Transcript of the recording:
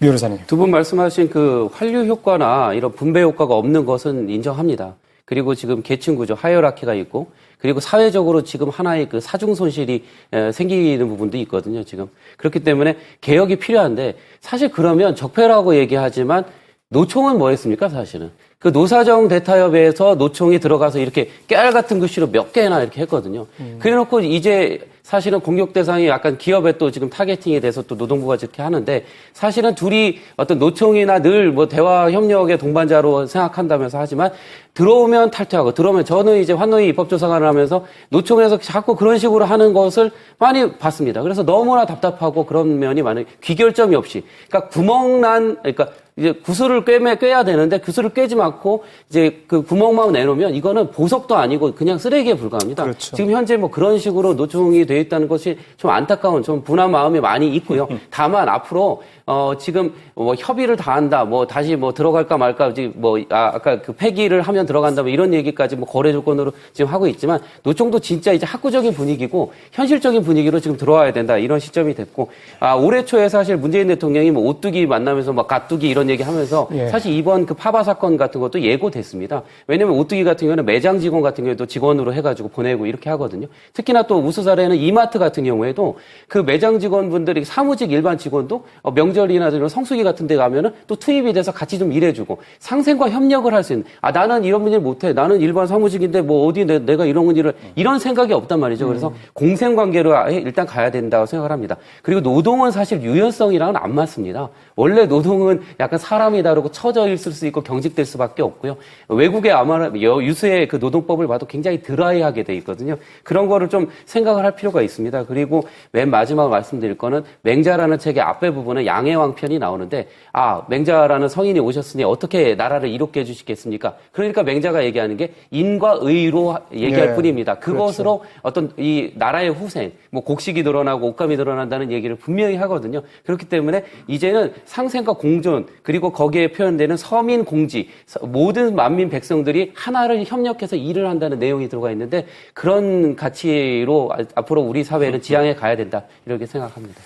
변호사님. 두 분 말씀하신 그 환류 효과나 이런 분배 효과가 없는 것은 인정합니다. 그리고 지금 계층 구조, 하이어라키가 있고, 그리고 사회적으로 지금 하나의 그 사중 손실이 에, 생기는 부분도 있거든요, 지금. 그렇기 때문에 개혁이 필요한데, 사실 그러면 적폐라고 얘기하지만, 노총은 뭐 했습니까, 사실은? 그 노사정 대타협에서 노총이 들어가서 이렇게 깨알 같은 글씨로 몇 개나 이렇게 했거든요. 그래 놓고 이제 사실은 공격 대상이 약간 기업에 또 지금 타겟팅이 돼서 또 노동부가 이렇게 하는데 사실은 둘이 어떤 노총이나 늘 뭐 대화 협력의 동반자로 생각한다면서 하지만 들어오면 탈퇴하고 들어오면 저는 이제 환노위 입법조사관을 하면서 노총에서 자꾸 그런 식으로 하는 것을 많이 봤습니다. 그래서 너무나 답답하고 그런 면이 많은 귀결점이 없이 그러니까 구멍난 그러니까 이제 구슬을 꿰매 꿰야 되는데 구슬을 꿰지 않고 이제 그 구멍만 내놓으면 이거는 보석도 아니고 그냥 쓰레기에 불과합니다. 그렇죠. 지금 현재 뭐 그런 식으로 노총이 되어 있다는 것이 좀 안타까운 좀 분한 마음이 많이 있고요. 다만 앞으로 어 지금 뭐 협의를 다 한다. 뭐 다시 뭐 들어갈까 말까 뭐 아, 아까 그 폐기를 하면 들어간다 뭐 이런 얘기까지 뭐 거래 조건으로 지금 하고 있지만 노총도 진짜 이제 학구적인 분위기고 현실적인 분위기로 지금 들어와야 된다. 이런 시점이 됐고 아 올해 초에 사실 문재인 대통령이 뭐 오뚜기 만나면서 막 가뚜기 이런 얘기 하면서 예. 사실 이번 그 파바 사건 같은 것도 예고됐습니다. 왜냐면 오뚜기 같은 경우는 매장 직원 같은 경우에도 직원으로 해가지고 보내고 이렇게 하거든요. 특히나 또 우수 사례는 이마트 같은 경우에도 그 매장 직원분들이 사무직 일반 직원도 어, 명절이나 이런 성수기 같은 데 가면은 또 투입이 돼서 같이 좀 일해주고 상생과 협력을 할 수 있는 아 나는 이런 일 못해 나는 일반 사무직인데 뭐 어디 내, 가 이런 일을 이런 생각이 없단 말이죠. 그래서 공생 관계로 아예 일단 가야 된다고 생각을 합니다. 그리고 노동은 사실 유연성이랑은 안 맞습니다. 원래 노동은 약간 사람이 다르고 처져 있을 수 있고 경직될 수밖에 없고요. 외국의 아마 여- 유수의 그 노동법을 봐도 굉장히 드라이하게 돼 있거든요. 그런 거를 좀 생각을 할 필요가 있습니다. 그리고 맨 마지막 말씀드릴 거는 맹자라는 책의 앞에 부분에 양해왕 편이 나오는데 아 맹자라는 성인이 오셨으니 어떻게 나라를 이롭게 해주시겠습니까? 그러니까 맹자가 얘기하는 게 인과 의로 얘기할 예, 뿐입니다. 그것으로 어떤 이 나라의 후생, 뭐 곡식이 늘어나고 옷감이 늘어난다는 얘기를 분명히 하거든요. 그렇기 때문에 이제는 상생과 공존 그리고 거기에 표현되는 서민 공지 서- 모든 만민 백성들이 하나를 협력해서 일을 한다는 내용이 들어가 있는데 그런 가치로 아- 앞으로 우리 사회는 지향해 가야 된다 이렇게 생각합니다.